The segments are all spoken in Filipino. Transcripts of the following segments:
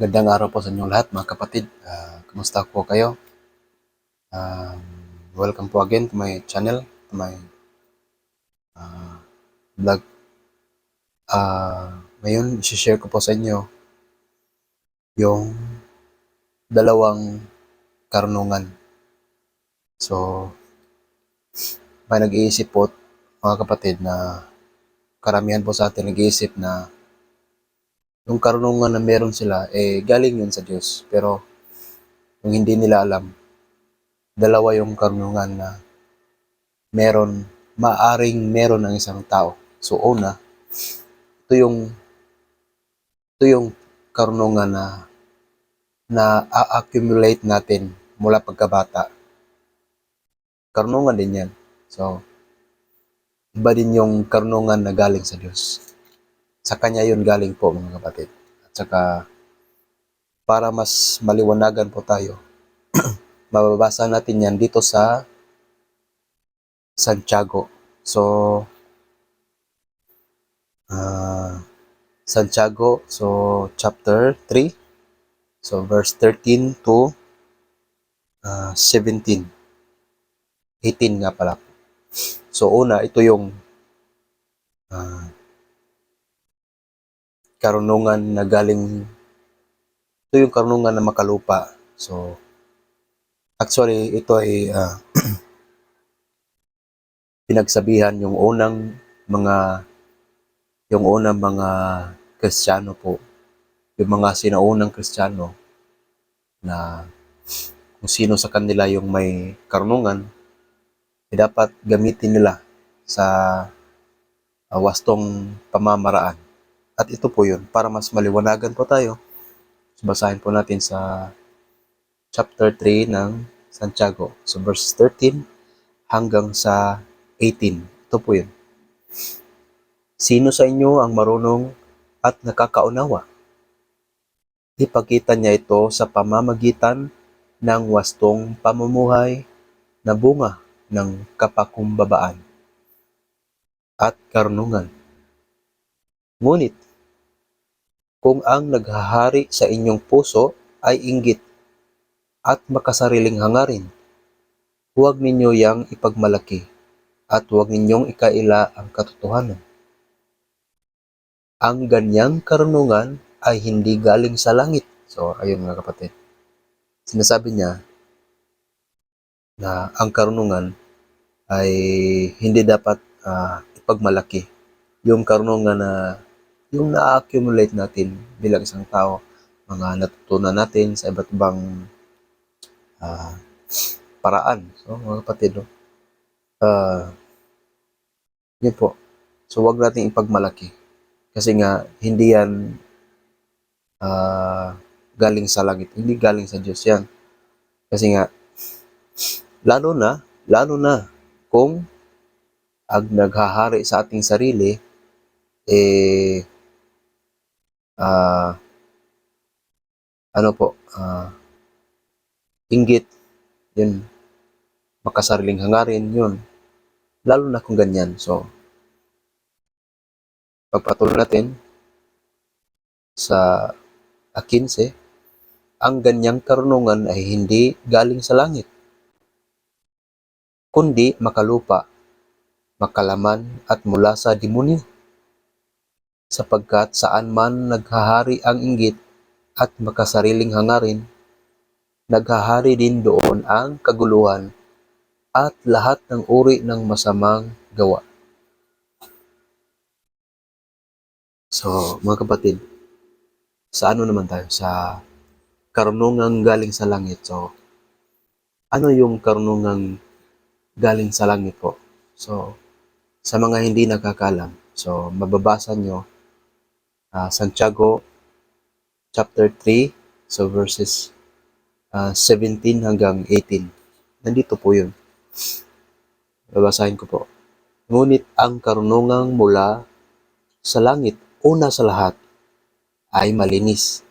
Magandang araw po sa inyong lahat mga kapatid. Ah, kumusta po kayo? Um, welcome po again to my channel, to my ah, vlog. Ah, ngayon, share ko po sa inyo yung dalawang karunungan. So, may nag-iisip po mga kapatid na karamihan po sa atin nag-iisip na yung karunungan na meron sila, eh, galing yun sa Diyos. Pero, yung hindi nila alam, dalawa yung karunungan na meron, maaring meron ng isang tao. So, una, ito yung, ito yung karunungan na na a-accumulate natin mula pagkabata. Karunungan din yan. So, iba din yung karunungan na galing sa Diyos sa kanya yun galing po mga kapatid. At saka para mas maliwanagan po tayo, mababasa natin yan dito sa Santiago. So, ah Santiago, so chapter 3, so verse 13 to ah, 17. 18 nga pala. So una, ito yung ah, karunungan na galing ito yung karunungan na makalupa. So actually ito ay ah, pinagsabihan yung unang mga yung unang mga Kristiyano po. Yung mga sinaunang Kristiyano na kung sino sa kanila yung may karunungan, eh dapat gamitin nila sa ah, wastong pamamaraan. At ito po yun, para mas maliwanagan po tayo, basahin po natin sa chapter 3 ng Santiago. So verse 13 hanggang sa 18. Ito po yun. Sino sa inyo ang marunong at nakakaunawa? Ipakita niya ito sa pamamagitan ng wastong pamumuhay na bunga ng kapakumbabaan at karunungan. Ngunit, kung ang naghahari sa inyong puso ay inggit at makasariling hangarin, huwag ninyo yang ipagmalaki at huwag ninyong ikaila ang katotohanan. Ang ganyang karunungan ay hindi galing sa langit. So, ayun mga kapatid. Sinasabi niya na ang karunungan ay hindi dapat ah, ipagmalaki. Yung karunungan na yung na-accumulate natin bilang isang tao, mga natutunan natin sa iba't ibang ah, paraan. So, mga kapatid, no? Ah, yun po. So, wag nating ipagmalaki. Kasi nga, hindi yan ah, galing sa langit. Hindi galing sa Diyos yan. Kasi nga, lalo na, lalo na, kung ang naghahari sa ating sarili, eh, ah, ano po, ah, inggit, yun, makasariling hangarin, yun. Lalo na kung ganyan. So, pagpatuloy natin sa A15, ang ganyang karunungan ay hindi galing sa langit, kundi makalupa, makalaman at mula sa demonyo. Sapagkat saan man naghahari ang inggit at makasariling hangarin, naghahari din doon ang kaguluhan at lahat ng uri ng masamang gawa. So, mga kapatid, sa ano naman tayo? Sa karunungang galing sa langit. So, ano yung karunungang galing sa langit po? So, sa mga hindi nakakalam, so mababasa nyo ah, Santiago chapter 3, so verses ah, 17 hanggang 18. Nandito po yun. Babasahin ko po. Ngunit ang karunungang mula sa langit, una sa lahat, ay malinis,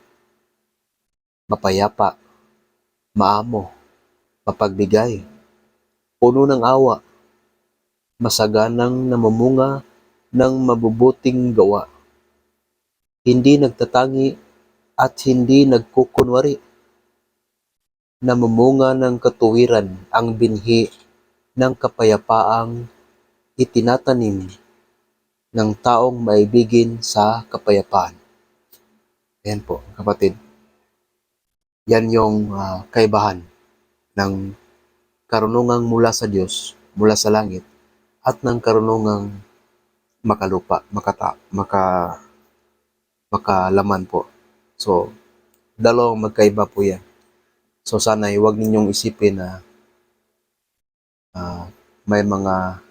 mapayapa, maamo, mapagbigay, puno ng awa, masaganang namumunga ng mabubuting gawa, hindi nagtatangi at hindi nagkukunwari. Namumunga ng katuwiran ang binhi ng kapayapaang itinatanim ng taong maibigin sa kapayapaan. Ayan po, kapatid. Yan yung ah, kaibahan ng karunungang mula sa Diyos, mula sa langit, at ng karunungang makalupa, makata, maka, makalaman po. So, dalawang magkaiba po yan. So, sana huwag ninyong isipin na ah, may mga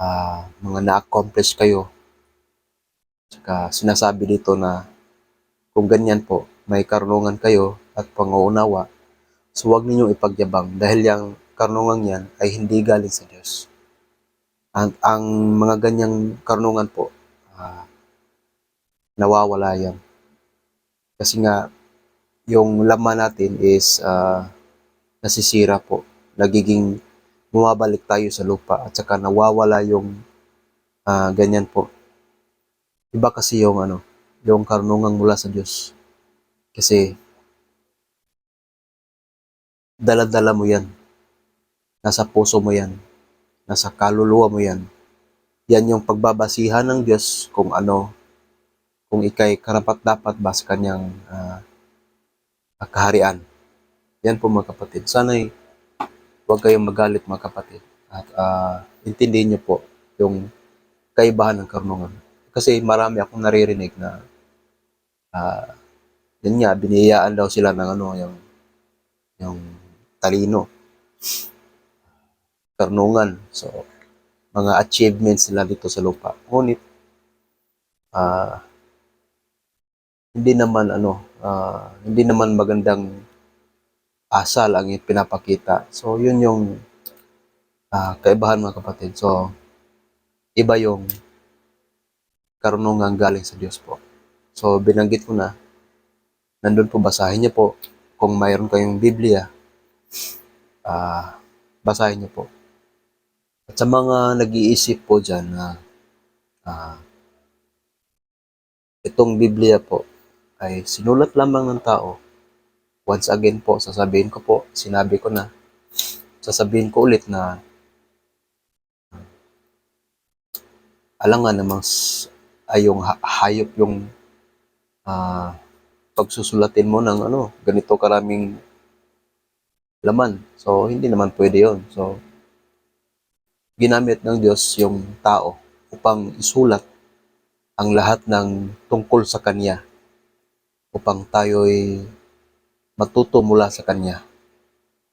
ah, mga na-accomplish kayo. Tsaka sinasabi dito na kung ganyan po, may karunungan kayo at panguunawa, so huwag ninyong ipagyabang dahil yung karunungan yan ay hindi galing sa Diyos. Ang, ang mga ganyang karunungan po, ah, nawawala yan. Kasi nga, yung laman natin is ah, nasisira po. Nagiging bumabalik tayo sa lupa at saka nawawala yung ah, ganyan po. Iba kasi yung ano, yung karunungan mula sa Diyos. Kasi dala-dala mo yan. Nasa puso mo yan. Nasa kaluluwa mo yan. Yan yung pagbabasihan ng Diyos kung ano, kung ikay karapat dapat ba sa kanyang ah, kaharian. Yan po mga kapatid. Sana'y huwag kayong magalit mga kapatid. At ah, intindihin niyo po yung kaibahan ng karunungan. Kasi marami akong naririnig na ah, yun nga, biniyayaan daw sila ng ano, yung, yung talino. Karunungan. So, mga achievements nila dito sa lupa. Ngunit, ah, hindi naman ano, ah, hindi naman magandang asal ang pinapakita. So, yun yung ah, kaibahan mga kapatid. So, iba yung karunungan galing sa Diyos po. So, binanggit ko na, nandun po basahin niyo po. Kung mayroon kayong Biblia, ah, basahin niyo po. At sa mga nag-iisip po dyan na ah, itong Biblia po ay sinulat lamang ng tao, once again po, sasabihin ko po, sinabi ko na, sasabihin ko ulit na alangan namang ay yung ha- hayop yung ah, pagsusulatin mo ng ano, ganito karaming laman. So, hindi naman pwede yon So, ginamit ng Diyos yung tao upang isulat ang lahat ng tungkol sa Kanya upang tayo'y matuto mula sa Kanya.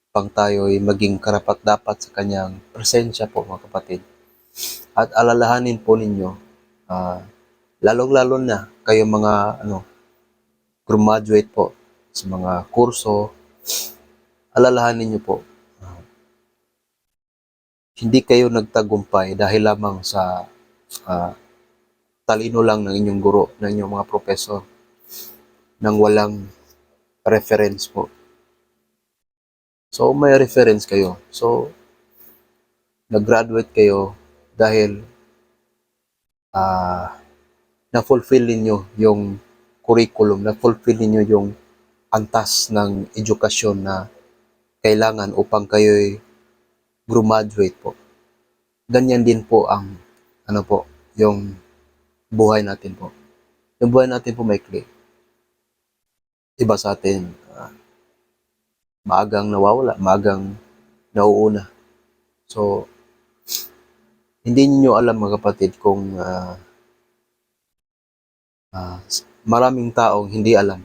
Upang tayo'y maging karapat-dapat sa Kanyang presensya po mga kapatid. At alalahanin po ninyo, ah, lalong-lalo na kayo mga ano, graduate po sa mga kurso, alalahanin niyo po, ah, hindi kayo nagtagumpay dahil lamang sa ah, talino lang ng inyong guro, ng inyong mga professor, nang walang reference po. So, may reference kayo. So, nag-graduate kayo dahil ah na-fulfill ninyo yung curriculum, na-fulfill ninyo yung antas ng edukasyon na kailangan upang kayo'y graduate po. Ganyan din po ang ano po, yung buhay natin po. Yung buhay natin po maikli. Iba sa atin, ah, maagang nawawala, maagang nauuna. So, hindi niyo alam mga kapatid kung ah, ah, maraming taong hindi alam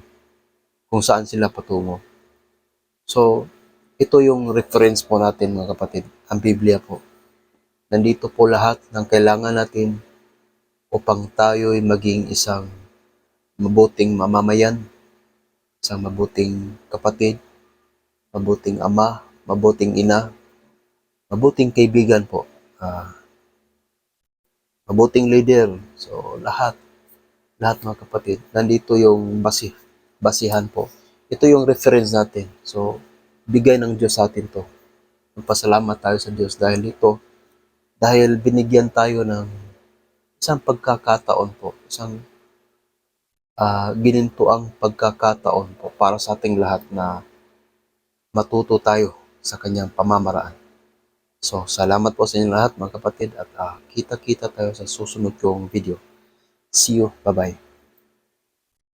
kung saan sila patungo. So, ito yung reference po natin mga kapatid, ang Biblia po. Nandito po lahat ng kailangan natin upang tayo'y maging isang mabuting mamamayan, isang mabuting kapatid, mabuting ama, mabuting ina, mabuting kaibigan po, ah, mabuting leader. So, lahat, lahat mga kapatid, nandito yung basi, basihan po. Ito yung reference natin. So, bigay ng Diyos sa atin to. Magpasalamat tayo sa Diyos dahil ito, dahil binigyan tayo ng isang pagkakataon po, isang ah, gininto ang pagkakataon po para sa ating lahat na matuto tayo sa kanyang pamamaraan. So, salamat po sa inyo lahat mga kapatid at ah, kita-kita tayo sa susunod kong video. See you. Bye-bye.